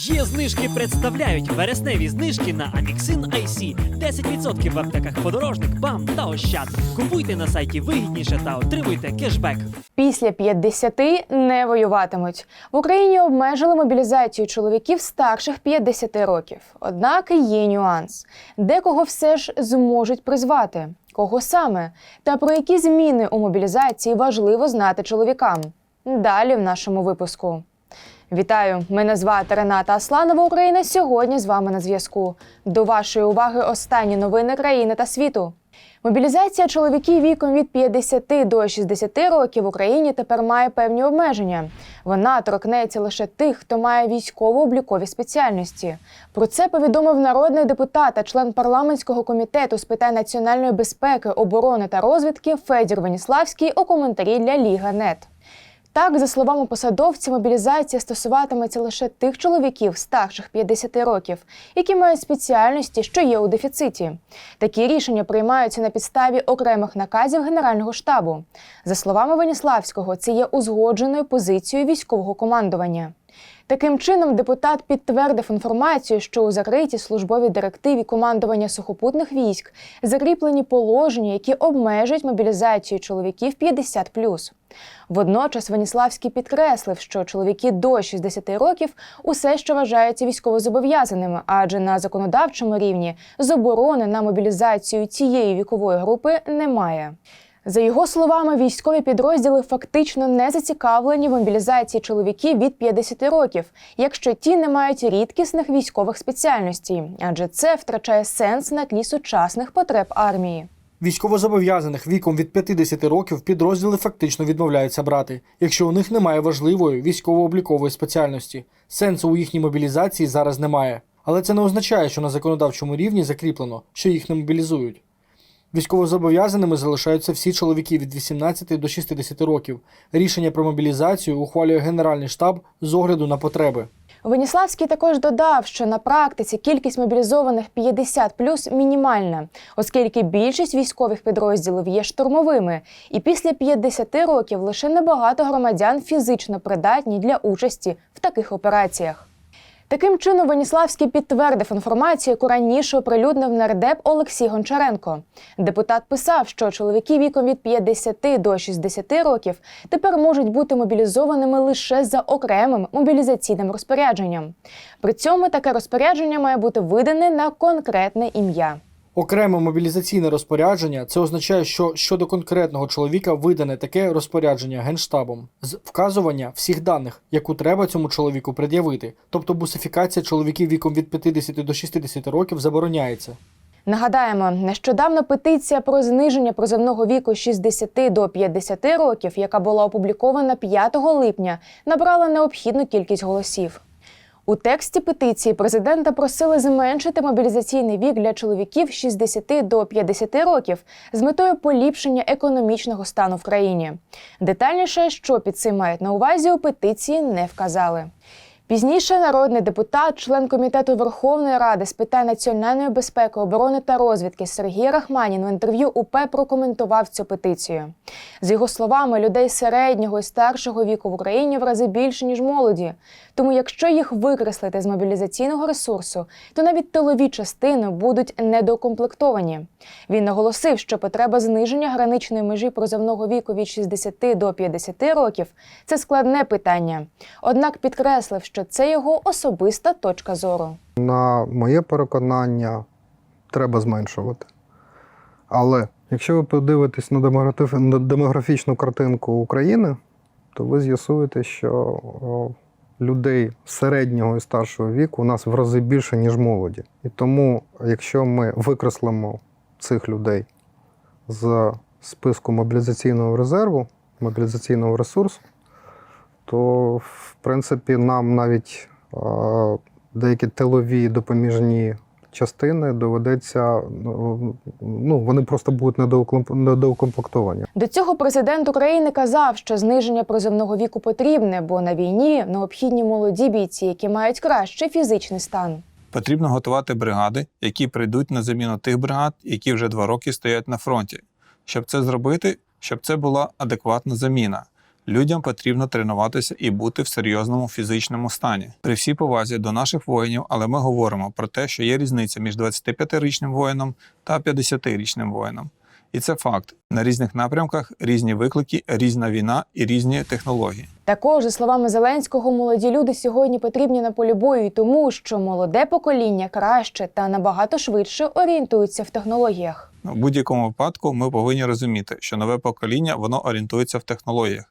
Є знижки представляють вересневі знижки на Amixin IC. 10% в аптеках подорожник, БАМ та Ощад. Купуйте на сайті вигідніше та отримуйте кешбек. Після 50 не воюватимуть. В Україні обмежили мобілізацію чоловіків старших 50 років. Однак є нюанс: декого все ж зможуть призвати. Кого саме? Та про які зміни у мобілізації важливо знати чоловікам. Далі в нашому випуску. Вітаю! Мене звати Рената Асланова. Україна сьогодні з вами на зв'язку. До вашої уваги останні новини країни та світу. Мобілізація чоловіків віком від 50 до 60 років в Україні тепер має певні обмеження. Вона торкнеться лише тих, хто має військово-облікові спеціальності. Про це повідомив народний депутат та член парламентського комітету з питань національної безпеки, оборони та розвідки Федір Веніславський у коментарі для Ліга.нет. Так, за словами посадовця, мобілізація стосуватиметься лише тих чоловіків старших 50 років, які мають спеціальності, що є у дефіциті. Такі рішення приймаються на підставі окремих наказів Генерального штабу. За словами Веніславського, це є узгодженою позицією військового командування. Таким чином, депутат підтвердив інформацію, що у закритій службовій директиві командування сухопутних військ закріплені положення, які обмежують мобілізацію чоловіків 50+. Водночас Веніславський підкреслив, що чоловіки до 60 років усе ще вважаються військовозобов'язаними, адже на законодавчому рівні заборони на мобілізацію цієї вікової групи немає. За його словами, військові підрозділи фактично не зацікавлені в мобілізації чоловіків від 50 років, якщо ті не мають рідкісних військових спеціальностей, адже це втрачає сенс на тлі сучасних потреб армії. Військовозобов'язаних віком від 50 років підрозділи фактично відмовляються брати, якщо у них немає важливої військово-облікової спеціальності. Сенсу у їхній мобілізації зараз немає. Але це не означає, що на законодавчому рівні закріплено, що їх не мобілізують. Військовозобов'язаними залишаються всі чоловіки від 18 до 60 років. Рішення про мобілізацію ухвалює Генеральний штаб з огляду на потреби. Веніславський також додав, що на практиці кількість мобілізованих 50 плюс мінімальна, оскільки більшість військових підрозділів є штурмовими, і після 50 років лише небагато громадян фізично придатні для участі в таких операціях. Таким чином, Веніславський підтвердив інформацію, яку раніше оприлюднив нардеп Олексій Гончаренко. Депутат писав, що чоловіки віком від 50 до 60 років тепер можуть бути мобілізованими лише за окремим мобілізаційним розпорядженням. При цьому таке розпорядження має бути видане на конкретне ім'я. Окреме мобілізаційне розпорядження це означає, що щодо конкретного чоловіка видане таке розпорядження генштабом з вказування всіх даних, яку треба цьому чоловіку пред'явити. Тобто бусифікація чоловіків віком від 50 до 60 років забороняється. Нагадаємо, нещодавно петиція про зниження призовного віку з 60 до 50 років, яка була опублікована 5 липня, набрала необхідну кількість голосів. У тексті петиції президента просили зменшити мобілізаційний вік для чоловіків з 60 до 50 років з метою поліпшення економічного стану в країні. Детальніше, що під цим мають на увазі, у петиції не вказали. Пізніше народний депутат, член комітету Верховної Ради з питань національної безпеки, оборони та розвідки Сергій Рахманін в інтерв'ю УП прокоментував цю петицію. З його словами, людей середнього і старшого віку в Україні в рази більше ніж молоді. Тому, якщо їх викреслити з мобілізаційного ресурсу, то навіть тилові частини будуть недокомплектовані. Він наголосив, що потреба зниження граничної межі призовного віку від 60 до 50 років це складне питання. Однак підкреслив, що це його особиста точка зору. На моє переконання, треба зменшувати. Але якщо ви подивитесь на демографічну картинку України, то ви з'ясуєте, що людей середнього і старшого віку у нас в рази більше, ніж молоді. І тому, якщо ми викреслимо цих людей з списку мобілізаційного резерву, мобілізаційного ресурсу, то в принципі нам навіть е, деякі тилові допоміжні частини доведеться, ну, ну вони просто будуть недоукомп- недоукомплектовані. До цього президент України казав, що зниження призовного віку потрібне, бо на війні необхідні молоді бійці, які мають кращий фізичний стан. Потрібно готувати бригади, які прийдуть на заміну тих бригад, які вже два роки стоять на фронті. Щоб це зробити, щоб це була адекватна заміна. Людям потрібно тренуватися і бути в серйозному фізичному стані. При всій повазі до наших воїнів, але ми говоримо про те, що є різниця між 25-річним воїном та 50-річним воїном. І це факт. На різних напрямках різні виклики, різна війна і різні технології. Також, за словами Зеленського, молоді люди сьогодні потрібні на полі бою і тому, що молоде покоління краще та набагато швидше орієнтується в технологіях. В будь-якому випадку ми повинні розуміти, що нове покоління воно орієнтується в технологіях.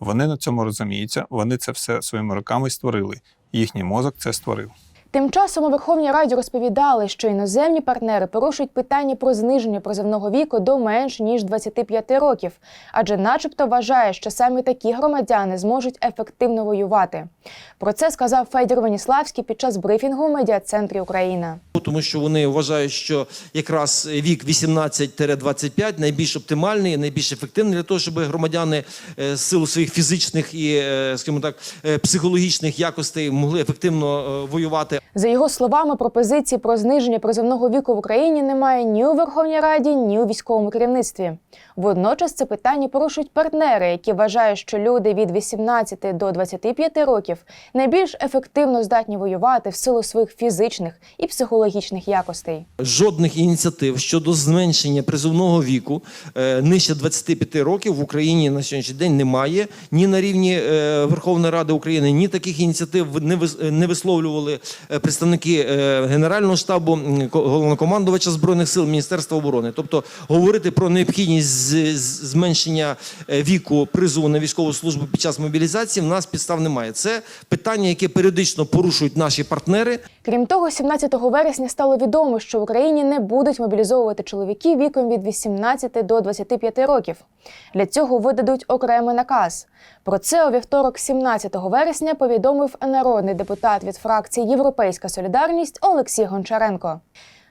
Вони на цьому розуміються, вони це все своїми руками створили. Їхній мозок це створив. Тим часом у Верховній Раді розповідали, що іноземні партнери порушують питання про зниження призовного віку до менш ніж 25 років, адже, начебто, вважає, що саме такі громадяни зможуть ефективно воювати. Про це сказав Федір Веніславський під час брифінгу в медіа-центрі Україна. тому що вони вважають, що якраз вік 18-25 найбільш оптимальний, найбільш ефективний для того, щоб громадяни е, з силу своїх фізичних і, е, скажімо так, е, психологічних якостей могли ефективно воювати. За його словами, пропозиції про зниження призовного віку в Україні немає ні у Верховній Раді, ні у військовому керівництві. Водночас це питання порушують партнери, які вважають, що люди від 18 до 25 років найбільш ефективно здатні воювати в силу своїх фізичних і психологічних якостей. Жодних ініціатив щодо зменшення призовного віку е, нижче 25 років в Україні на сьогоднішній день немає. Ні на рівні е, Верховної Ради України, ні таких ініціатив не вис- не висловлювали е, представники е, Генерального штабу, головнокомандувача збройних сил Міністерства оборони. Тобто говорити про необхідність зменшення е, віку призову на військову службу під час мобілізації в нас підстав немає. Це питання, яке періодично порушують наші партнери. Крім того, 17 вересня стало відомо, що в Україні не будуть мобілізовувати чоловіків віком від 18 до 25 років. Для цього видадуть окремий наказ. Про це у вівторок, 17 вересня, повідомив народний депутат від фракції Європейська Солідарність Олексій Гончаренко.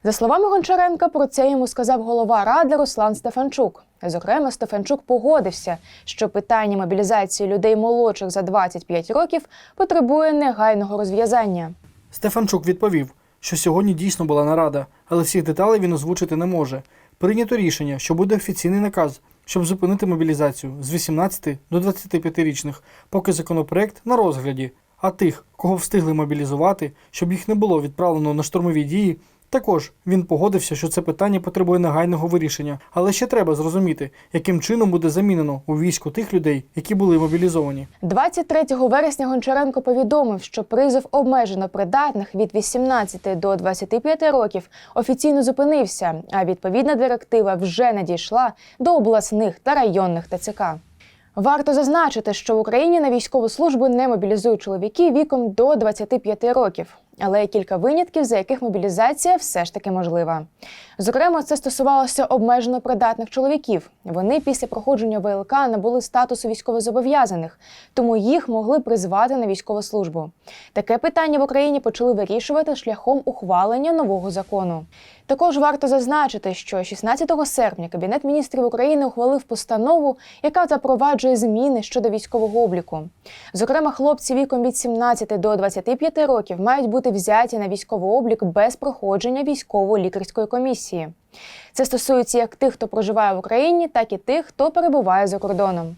За словами Гончаренка, про це йому сказав голова ради Руслан Стефанчук. Зокрема, Стефанчук погодився, що питання мобілізації людей молодших за 25 років потребує негайного розв'язання. Стефанчук відповів, що сьогодні дійсно була нарада, але всіх деталей він озвучити не може. Прийнято рішення, що буде офіційний наказ, щоб зупинити мобілізацію з 18 до 25-річних, поки законопроект на розгляді. А тих, кого встигли мобілізувати, щоб їх не було відправлено на штурмові дії. Також він погодився, що це питання потребує негайного вирішення, але ще треба зрозуміти, яким чином буде замінено у війську тих людей, які були мобілізовані. 23 вересня Гончаренко повідомив, що призов обмежено придатних від 18 до 25 років офіційно зупинився, а відповідна директива вже надійшла до обласних та районних ТЦК. Варто зазначити, що в Україні на військову службу не мобілізують чоловіки віком до 25 років, але є кілька винятків, за яких мобілізація все ж таки можлива. Зокрема, це стосувалося обмежено придатних чоловіків. Вони після проходження ВЛК набули статусу військовозобов'язаних, тому їх могли призвати на військову службу. Таке питання в Україні почали вирішувати шляхом ухвалення нового закону. Також варто зазначити, що 16 серпня Кабінет міністрів України ухвалив постанову, яка запроваджує зміни щодо військового обліку. Зокрема, хлопці віком від 17 до 25 років мають бути взяті на військовий облік без проходження військово-лікарської комісії. Це стосується як тих, хто проживає в Україні, так і тих, хто перебуває за кордоном.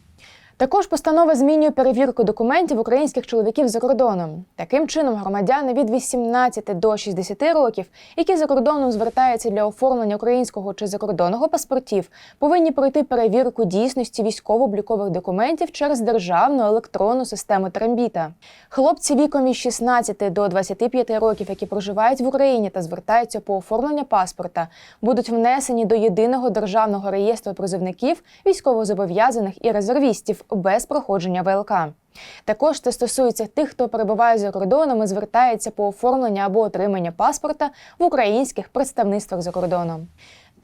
Також постанова змінює перевірку документів українських чоловіків за кордоном. Таким чином, громадяни від 18 до 60 років, які за кордоном звертаються для оформлення українського чи закордонного паспортів, повинні пройти перевірку дійсності військово-облікових документів через державну електронну систему Трамбіта. Хлопці віком від 16 до 25 років, які проживають в Україні та звертаються по оформлення паспорта, будуть внесені до єдиного державного реєстру призовників, військовозобов'язаних і резервістів без проходження ВЛК. Також це стосується тих, хто перебуває за кордоном і звертається по оформленню або отримання паспорта в українських представництвах за кордоном.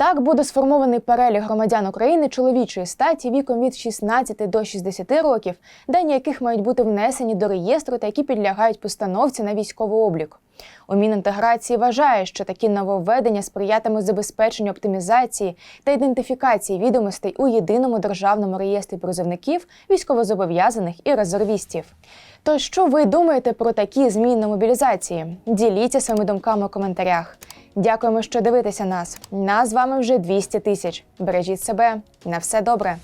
Так буде сформований перелік громадян України чоловічої статі віком від 16 до 60 років, дані яких мають бути внесені до реєстру та які підлягають постановці на військовий облік. У Мінінтеграції вважає, що такі нововведення сприятимуть забезпеченню оптимізації та ідентифікації відомостей у єдиному державному реєстрі призовників, військовозобов'язаних і резервістів. То що ви думаєте про такі зміни на мобілізації? Діліться своїми думками у коментарях. Дякуємо, що дивитеся нас. Нас з вами вже 200 тисяч. Бережіть себе. На все добре.